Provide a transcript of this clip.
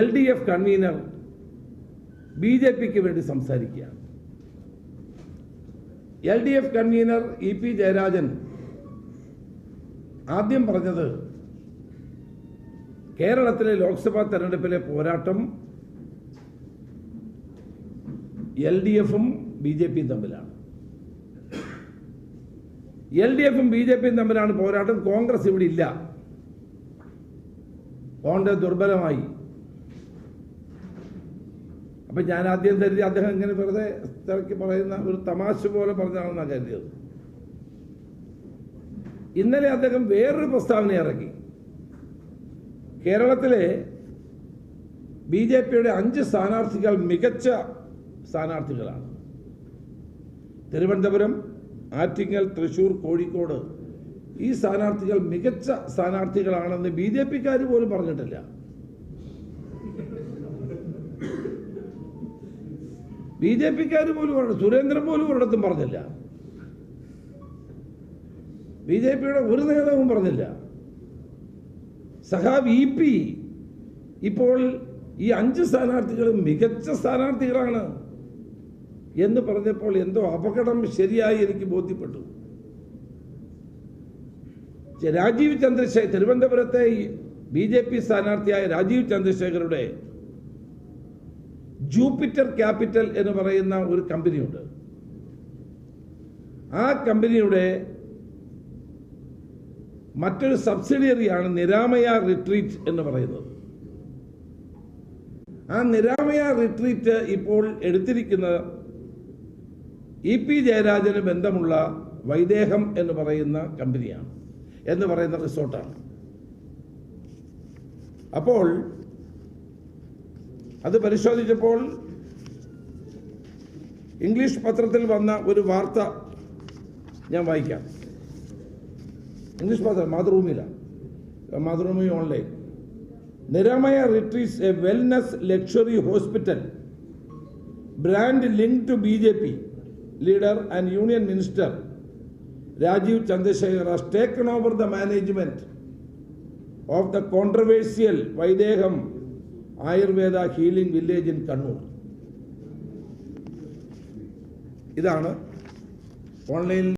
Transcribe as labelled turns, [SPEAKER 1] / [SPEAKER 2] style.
[SPEAKER 1] L D F convener B J പിക്ക് വേണ്ടി സംസാരിക്കുകയാണ്. L D F convener E P Jayarajan ആദ്യം പറഞ്ഞത് കേരളത്തിലെ ലോക്സഭാ തെരഞ്ഞെടുപ്പിലെ പോരാട്ടം എൽ ഡി എഫും ബി ജെ പിയും തമ്മിലാണ്. എൽ ഡി എഫും ബി ജെ പിയും തമ്മിലാണ് പോരാട്ടം. കോൺഗ്രസ് ഇവിടെ ഇല്ല. കോൺഗ്രസ് ദുർബലമായി. അപ്പൊ ഞാൻ ആദ്യം കരുതി അദ്ദേഹം ഇങ്ങനെ വെറുതെ തിരക്കി പറയുന്ന ഒരു തമാശ പോലെ പറഞ്ഞാണെന്നാണ് കരുതിയത്. ഇന്നലെ അദ്ദേഹം വേറൊരു പ്രസ്താവന ഇറക്കി. കേരളത്തിലെ ബി ജെ പിയുടെ അഞ്ച് സ്ഥാനാർത്ഥികൾ മികച്ച സ്ഥാനാർത്ഥികളാണ്. തിരുവനന്തപുരം ആറ്റിങ്ങൽ തൃശൂർ കോഴിക്കോട് ഈ സ്ഥാനാർത്ഥികൾ മികച്ച സ്ഥാനാർത്ഥികളാണെന്ന് ബി ജെ പിക്കാർ പോലും പറഞ്ഞിട്ടില്ല. ബി ജെ പിക്കാർ പോലും ഒരിടത്ത് സുരേന്ദ്രൻ പോലും ഒരിടത്തും പറഞ്ഞില്ല. ബി ജെ പിയുടെ ഒരു നേതാവും പറഞ്ഞില്ല. സഹാബ് ഇ പി ഇപ്പോൾ ഈ അഞ്ച് സ്ഥാനാർത്ഥികളും മികച്ച സ്ഥാനാർത്ഥികളാണ് എന്ന് പറഞ്ഞപ്പോൾ എന്തോ അപകടം ശരിയായി എനിക്ക് ബോധ്യപ്പെട്ടു. രാജീവ് ചന്ദ്രശേഖർ തിരുവനന്തപുരത്തെ ബി ജെ പി സ്ഥാനാർത്ഥിയായ രാജീവ് ചന്ദ്രശേഖരുടെ ജൂപ്പിറ്റർ ക്യാപിറ്റൽ എന്ന് പറയുന്ന ഒരു കമ്പനിയുണ്ട്. ആ കമ്പനിയുടെ മറ്റൊരു സബ്സിഡിയറിയാണ് നിരാമയ റിട്രീറ്റ് എന്ന് പറയുന്നത്. ആ നിരാമയ റിട്രീറ്റ് ഇപ്പോൾ എടുത്തിരിക്കുന്ന ഇ പി ജയരാജന് ബന്ധമുള്ള വൈദേഹം എന്ന് പറയുന്ന കമ്പനിയാണ് എന്ന് പറയുന്ന റിസോർട്ടാണ്. അപ്പോൾ അത് പരിശോധിച്ചപ്പോൾ ഇംഗ്ലീഷ് പത്രത്തിൽ വന്ന ഒരു വാർത്ത ഞാൻ വായിക്കാം. ഇംഗ്ലീഷ് പത്രം മാതൃഭൂമിയിലാണ് Mathrubhumi online. Niramaya retreats a wellness luxury hospital. Brand link to B J P. Leader and union minister. Rajeev Chandrasekhar has taken over the management of the controversial Vaideham. Ayurveda healing village in Kannur. ഇതാണ് ഓൺലൈനിൽ